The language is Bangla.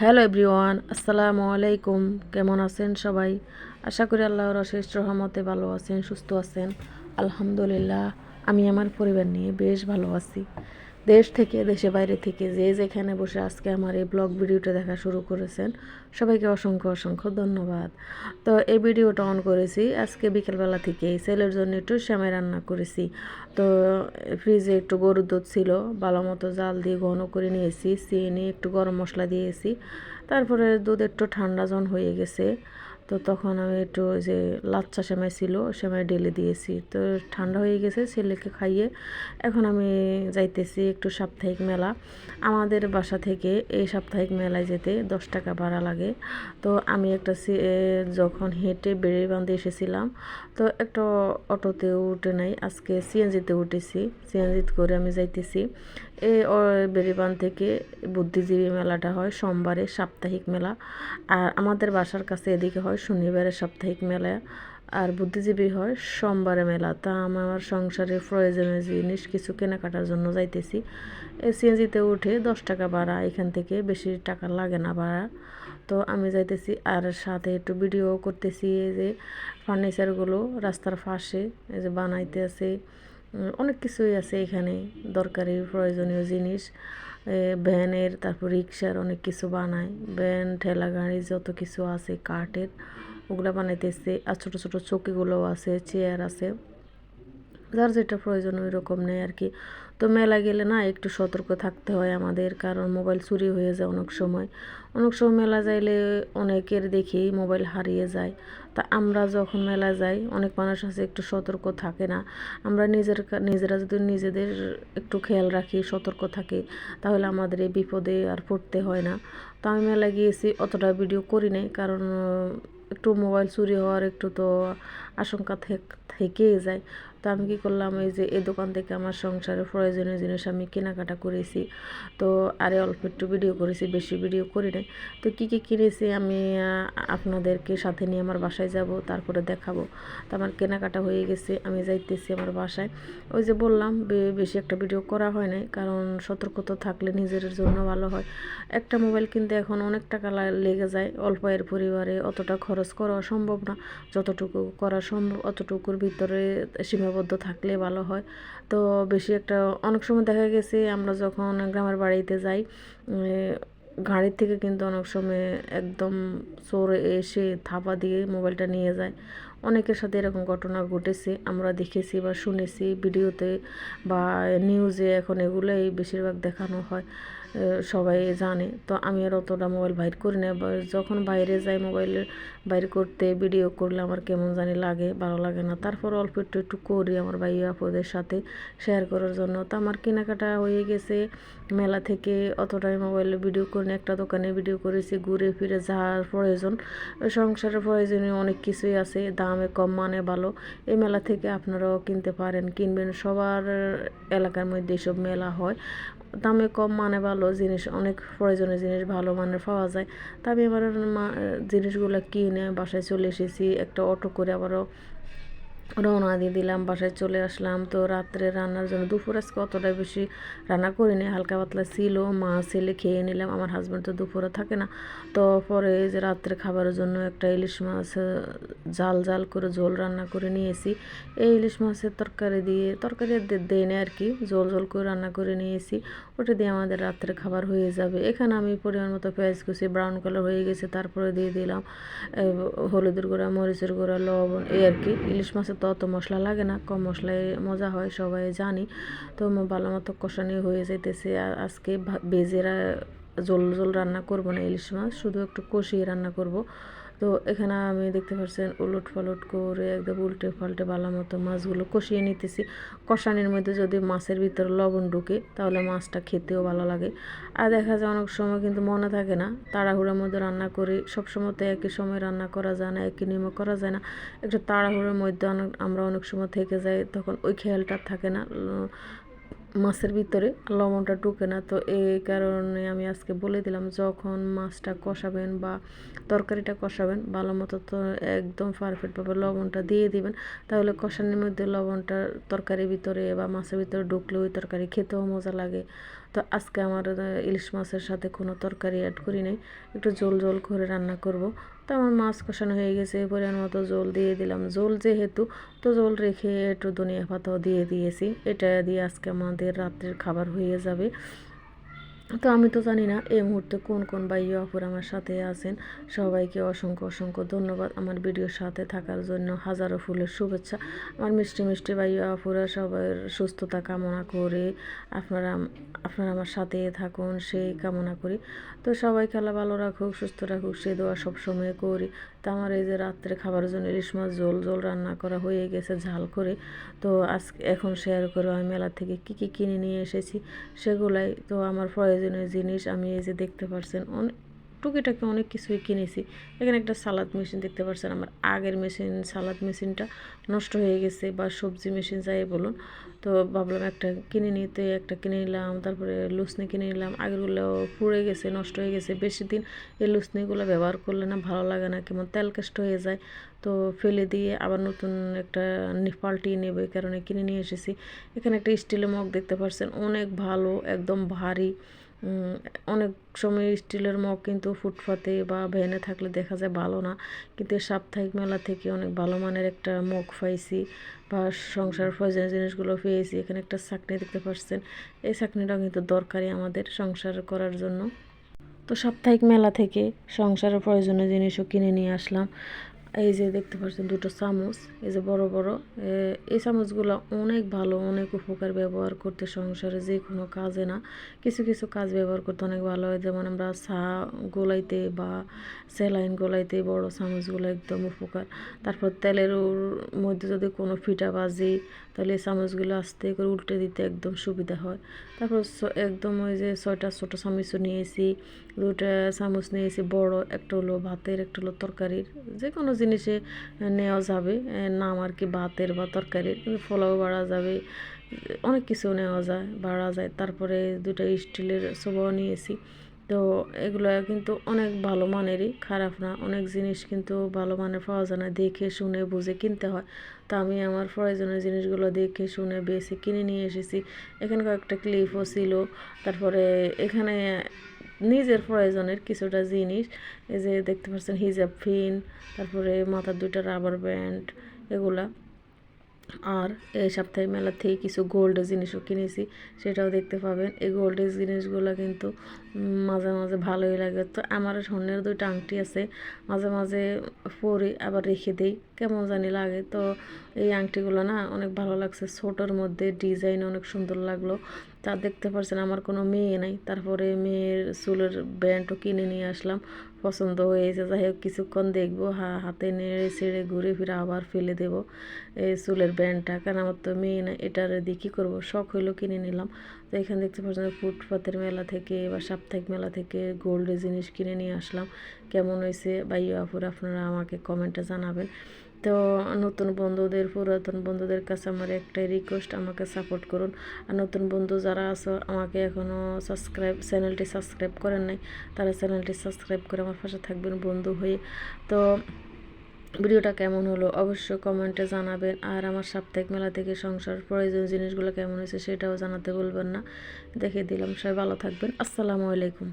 হ্যালো এভরিওয়ান, আসসালামু আলাইকুম। কেমন আছেন সবাই? আশা করি আল্লাহর অশেষ রহমতে ভালো আছেন, সুস্থ আছেন। আলহামদুলিল্লাহ, আমি আমার পরিবার নিয়ে বেশ ভালো আছি। দেশ থেকে দেশে বাইরে থেকে যে যেখানে বসে আজকে আমার এই ব্লগ ভিডিওটা দেখা শুরু করেছেন, সবাইকে অসংখ্য অসংখ্য ধন্যবাদ। তো এই ভিডিওটা অন করেছি, আজকে বিকেলবেলা থেকে ছেলের জন্য একটু শ্যামে রান্না করেছি। তো ফ্রিজে একটু গরুর দুধ ছিল, ভালো মতো জাল দিয়ে ঘন করে নিয়েছি, চিনি, একটু গরম মশলা দিয়েছি, তারপরে দুধ একটু ঠান্ডা জন হয়ে গেছে তো তখন আমি একটু যে লাচ্চা সেমাই ছিল, সেমাই ঢেলে দিয়েছি। তো ঠান্ডা হয়ে গেছে, ছেলেকে খাইয়ে এখন আমি যাইতেছি একটু সাপ্তাহিক মেলা। আমাদের বাসা থেকে এই সাপ্তাহিক মেলায় যেতে দশ টাকা ভাড়া লাগে। তো আমি একটা যখন হেঁটে বেড়ে এসেছিলাম, তো একটা অটোতে উঠে নাই। আজকে সিএনজিতে উঠেছি, সিএনজিত করে আমি যাইতেছি। এই বেরিবান থেকে বুদ্ধিজীবী মেলাটা হয়, সোমবারে সাপ্তাহিক মেলা। আর আমাদের বাসার কাছে এদিকে হয় শনিবারে সাপ্তাহিক মেলা আর বুদ্ধিজীবী হয়, সোমবারে মেলা। তা আমার সংসারে প্রয়োজনীয় জিনিস কিছু কেনাকাটার জন্য যাইতেছি। সিএনজিতে উঠে দশ টাকা ভাড়া, এখান থেকে বেশি টাকা লাগে না ভাড়া। তো আমি যাইতেছি আর সাথে একটু ভিডিও করতেছি এই যে ফার্নিচারগুলো রাস্তার পাশে, এই যে বানাইতে আছে অনেক কিছুই আছে এখানে দরকারি, প্রয়োজনীয় জিনিস। ভ্যানের, তারপর রিক্সার অনেক কিছু বানায়। ভ্যান, ঠেলা গাড়ি, যত কিছু আছে, কাঠের, ওগুলো বানাইতেছে। আর ছোটো ছোটো চৌকিগুলোও আছে, চেয়ার আছে। যার যেটা প্রয়োজন ওই রকম নেই আর কি। তো মেলা গেলে না একটু সতর্ক থাকতে হয় আমাদের, কারণ মোবাইল চুরি হয়ে যায় অনেক সময়। অনেক সময় মেলা যাইলে অনেকের দেখি মোবাইল হারিয়ে যায়। তা আমরা যখন মেলা যাই, অনেক মানুষ আছে একটু সতর্ক থাকে না। আমরা নিজের নিজেরা যদি নিজেদের একটু খেয়াল রাখি, সতর্ক থাকি, তাহলে আমাদের এই বিপদে আর পড়তে হয় না। তো আমি মেলা গিয়েছি, অতটা ভিডিও করি নাই, কারণ, একটু মোবাইল চুরি হওয়ার একটু তো আশঙ্কা থেকেই যায়। তো আমি কী করলাম, এই যে এই দোকান থেকে আমার সংসারে প্রয়োজনীয় জিনিস আমি কেনাকাটা করেছি। তো আরে অল্প একটু ভিডিও করেছি, বেশি ভিডিও করি নাই। তো কী কী কিনেছি আমি আপনাদেরকে সাথে নিয়ে আমার বাসায় যাব, তারপরে দেখাবো। তো আমার কেনাকাটা হয়ে গেছে, আমি যাইতেছি আমার বাসায়। ওই যে বললাম বেশি একটা ভিডিও করা হয় নাই, কারণ সতর্কতা থাকলে নিজের জন্য ভালো হয়। একটা মোবাইল কিনতে এখন অনেক টাকা লেগে যায়, অল্প এর পরিবারে অতটা খরচ করা সম্ভব না। যতটুকু করা সম্ভব, অতটুকুর ভিতরে সীমাবদ্ধ সীমাবদ্ধ থাকলে ভালো হয়। তো বেশি একটা, অনেক সময় দেখা গেছে আমরা যখন গ্রামের বাড়িতে যাই গাড়ির থেকে কিন্তু অনেক সময় একদম চোরে এসে থাপা দিয়ে মোবাইলটা নিয়ে যায়। অনেকের সাথে এরকম ঘটনা ঘটেছে, আমরা দেখেছি বা শুনেছি ভিডিওতে বা নিউজে এখন এগুলোই বেশিরভাগ দেখানো হয়। সবাই জানে। তো আমি আর অতটা মোবাইল বাইর করি না যখন বাইরে যাই মোবাইল বাইর করতে ভিডিও করলে আমার কেমন জানি লাগে, ভালো লাগে না। তারপর অল্প একটু একটু করি আমার ভাই আপদের সাথে শেয়ার করার জন্য। তো আমার কেনাকাটা হয়ে গেছে, মেলা থেকে অতটাই মোবাইলে ভিডিও করি একটা দোকানে ভিডিও করেছি, ঘুরে ফিরে যাওয়ার প্রয়োজন, সংসারের প্রয়োজনীয় অনেক কিছুই আছে, দামে কম মানে ভালো। এই মেলা থেকে আপনারাও কিনতে পারেন, কিনবেন, সবার এলাকার মধ্যে এসব মেলা হয়। দামে কম মানে ভালো জিনিস, অনেক প্রয়োজনীয় জিনিস, ভালো মানের পাওয়া যায়। তা আমি আবার জিনিসগুলো কিনে বাসায় চলে এসেছি, একটা অটো করে আবারও রওনা দিয়ে দিলাম, বাসায় চলে আসলাম। তো রাত্রে রান্নার জন্য দুপুর আজকে অতটাই বেশি রান্না করিনি, হালকা পাতলা ছিল। মা, ছেলে খেয়ে নিলাম, আমার হাজব্যান্ড তো দুপুরে থাকে না। তো পরে যে রাত্রে খাবারের জন্য একটা ইলিশ মাছ জাল জাল করে ঝোল রান্না করে নিয়েছি। এই ইলিশ মাছের তরকারি দিয়ে, তরকারি দেয় না আর কি, ঝোল ঝোল করে রান্না করে নিয়েছি। ওটা দিয়ে আমাদের রাত্রে খাবার হয়ে যাবে। এখানে আমি পরিমাণ মতো পেঁয়াজ কুচি ব্রাউন কালার হয়ে গেছে, তারপরে দিয়ে দিলাম হলুদের গুঁড়া, মরিচের গুঁড়া, লবণ, এই আর কি। ইলিশ মাছের তো অত মশলা লাগে না, কম মশলায় মজা হয়, সবাই জানি। তো ভালো মতো কষানি হয়ে যাইতেছে। আজকে বেজেরা জল জল রান্না করব না ইলিশ মাছ, শুধু একটু কষিয়ে রান্না করব। তো এখানে আমি দেখতে পাচ্ছেন উলট পালট করে একদম উল্টে পাল্টে ভালো মতো মাছগুলো কষিয়ে নিতেছি। কষানির মধ্যে যদি মাছের ভিতরে লবণ ঢুকে, তাহলে মাছটা খেতেও ভালো লাগে। আর দেখা যায় অনেক সময় কিন্তু মনে থাকে না, তাড়াহুড়োর মধ্যে রান্না করি, সবসময় তো একই সময় রান্না করা যায় না, একই নিয়মে করা যায় না। একটু তাড়াহুড়োর মধ্যে অনেক, আমরা অনেক সময় থেকে যাই, তখন ওই খেয়ালটা থাকে না। মাছের ভিতরে লবণটা ঢুকে না। তো এই কারণে আমি আজকে বলে দিলাম, যখন মাছটা কষাবেন বা তরকারিটা কষাবেন, ভালো মতো তো একদম পারফেক্টভাবে লবণটা দিয়ে দিবেন। তাহলে কষানোর মধ্যে লবণটা তরকারির ভিতরে বা মাছের ভিতরে ঢুকলে ওই তরকারি খেতেও মজা লাগে। তো আজকে আমার ইলিশ মাছের সাথে কোনো তরকারি অ্যাড করি নাই। একটু জোল জোল করে রান্না করব। তো আমার মাছ কষানো হয়ে গেছে, পরিমাণ মতো জল দিয়ে দিলাম। জল যেহেতু, তো জল রেখে একটু ধনিয়া পাতাও দিয়ে দিয়েছি। এটা দিয়ে আজকে আমাদের রাত্রের খাবার হয়ে যাবে। তো আমি তো জানি না এই মুহূর্তে কোন কোন বাইয় অপর আমার সাথে আছেন। সবাইকে অসংখ্য অসংখ্য ধন্যবাদ আমার ভিডিওর সাথে থাকার জন্য। হাজারো ফুলের শুভেচ্ছা। আমার মিষ্টি মিষ্টি বাইয় অপুরা সবার সুস্থতা কামনা করে আপনারা আপনারা আমার সাথে থাকুন, সেই কামনা করি। তো সবাই খেলা ভালো রাখুক, সুস্থ রাখুক, সে দোয়া সবসময় করি। তো আমার এই যে রাত্রে খাবারের জন্য ইলিশ মাছ জল জল রান্না করা হয়ে গেছে ঝাল করে। তো আজকে এখন শেয়ার করে, আমি মেলা থেকে কি কি কিনে নিয়ে এসেছি সেগুলাই তো আমার প্রয়োজনীয় জিনিস, আমি এই যে দেখতে পারছেন, অনেক, টুকিটাকি অনেক কিছুই কিনেছি। এখানে একটা সালাদ মেশিন দেখতে পাচ্ছেন আমার আগের মেশিন, সালাদ মেশিনটা নষ্ট হয়ে গেছে বা সবজি মেশিন যাই বলুন। তো ভাবলাম একটা কিনে নিতে একটা কিনে নিলাম, তারপরে লুসনি কিনে নিলাম। আগেরগুলো পুড়ে গেছে, নষ্ট হয়ে গেছে, বেশি দিন এই লুসনিগুলো ব্যবহার করলে না ভালো লাগে না, কেমন তেল কেষ্ট হয়ে যায়। তো ফেলে দিয়ে আবার নতুন একটা পাল্টিয়ে নেবে কারণে কিনে নিয়ে এসেছি। এখানে একটা স্টিলের মগ দেখতে পাচ্ছেন অনেক ভালো, একদম ভারী। অনেক সময় স্টিলের মগ কিন্তু ফুটপাতে বা ভ্যানে থাকলে দেখা যায় ভালো না। কিন্তু এই সাপ্তাহিক মেলা থেকে অনেক ভালো মানের একটা মগ পাইছি বা সংসার প্রয়োজনীয় জিনিসগুলো পেয়েছি। এখানে একটা চাকনি দেখতে পাচ্ছেন। এই চাকনিটাও কিন্তু দরকারি আমাদের সংসার করার জন্য। তো সাপ্তাহিক মেলা থেকে সংসারের প্রয়োজনীয় জিনিসও কিনে নিয়ে আসলাম। এই যে দেখতে পাচ্ছেন দুটো চামচ, এই যে বড় বড়। এই চামচগুলো অনেক ভালো, অনেক উপকার ব্যবহার করতে সংসারে যে কোনো কাজে না। কিছু কিছু কাজ ব্যবহার করতে অনেক ভালো হয়, যেমন আমরা চা গোলাইতে বা স্যালাইন গোলাইতে বড় চামচগুলো একদম উপকার। তারপর তেলের মধ্যে যদি কোনো ফিটা বাজি, তাহলে এই চামচগুলো আস্তে করে উল্টে দিতে একদম সুবিধা হয়। তারপর একদম ওই যে ছয়টা ছোটো চামচও নিয়েছি দুটা চামচ নিয়েছি বড়, একটা হলো ভাতের, একটা হলো তরকারির। যে কোনো জিনিসে নেওয়া যাবে। নাম আর কি ভাতের বা তরকারির, কিন্তু ফলাও বাড়া যাবে। অনেক কিছু নেওয়া যায়, বাড়া যায়। তারপরে দুটা স্টিলের সোবাও নিয়েছি। তো এগুলো কিন্তু অনেক ভালো মানেরই, খারাপ না। অনেক জিনিস কিন্তু ভালো মানের পাওয়া যায় না। দেখে, শুনে, বুঝে কিনতে হয়। তো আমি আমার প্রয়োজনীয় জিনিসগুলো দেখে, শুনে, বেছে কিনে নিয়ে এসেছি। এখানে কয়েকটা ক্লিপও ছিল। তারপরে এখানে নিজের প্রয়োজনের কিছুটা জিনিস, এই যে দেখতে পাচ্ছেন হিজাব ফিন, তারপরে মাথার দুইটা রাবার ব্যান্ড এগুলা। আর এই সপ্তাহে মেলা থেকে কিছু গোল্ডের জিনিসও কিনেছি, সেটাও দেখতে পাবেন। এই গোল্ডের জিনিসগুলো কিন্তু মাঝে মাঝে ভালোই লাগে। তো আমার স্বর্ণের দুইটা আংটি আছে, মাঝে মাঝে পরে, আবার রেখে দিই, কেমন জানি লাগে। তো এই আংটিগুলো না অনেক ভালো লাগছে, ছোটোর মধ্যে ডিজাইন অনেক সুন্দর লাগল। তা দেখতে পারছেন, আমার কোনো মেয়ে নাই। তারপরে মেয়ের চুলের ব্যান্ডও কিনে নিয়ে আসলাম। পছন্দ হয়েছে, যাই হোক কিছুক্ষণ দেখব হাতে নেড়ে ছেড়ে ঘুরে ফিরে আবার ফেলে দেব এই চুলের ব্যান্ডটা। কারণ আমার তো মেয়ে না, এটার দেখি করব? শখ হইল কিনে নিলাম। তো এখানে দেখতে পাচ্ছেন ফুটপাতের মেলা থেকে বা সাপ্তাহিক মেলা থেকে গোল্ডের জিনিস কিনে নিয়ে আসলাম। কেমন হয়েছে? বা ইয়াপুর আপনারা আমাকে কমেন্টে জানাবেন। তো নতুন বন্ধুদের, পুরাতন বন্ধুদের কাছে আমার একটাই রিকোয়েস্ট আমাকে সাপোর্ট করুন। আর নতুন বন্ধু যারা আছো, আমাকে এখনও সাবস্ক্রাইব চ্যানেলটি সাবস্ক্রাইব করেন নাই, তারা চ্যানেলটি সাবস্ক্রাইব করে আমার পাশে থাকবেন বন্ধু হয়ে। তো ভিডিওটা কেমন হলো অবশ্যই কমেন্টে জানাবেন। আর আমার সাপ্তাহিক মেলা থেকে সংসার প্রয়োজনীয় জিনিসগুলো কেমন হয়েছে সেটাও জানাতে বলবেন না। দেখে দিলাম, সবাই ভালো থাকবেন। আসসালামু আলাইকুম।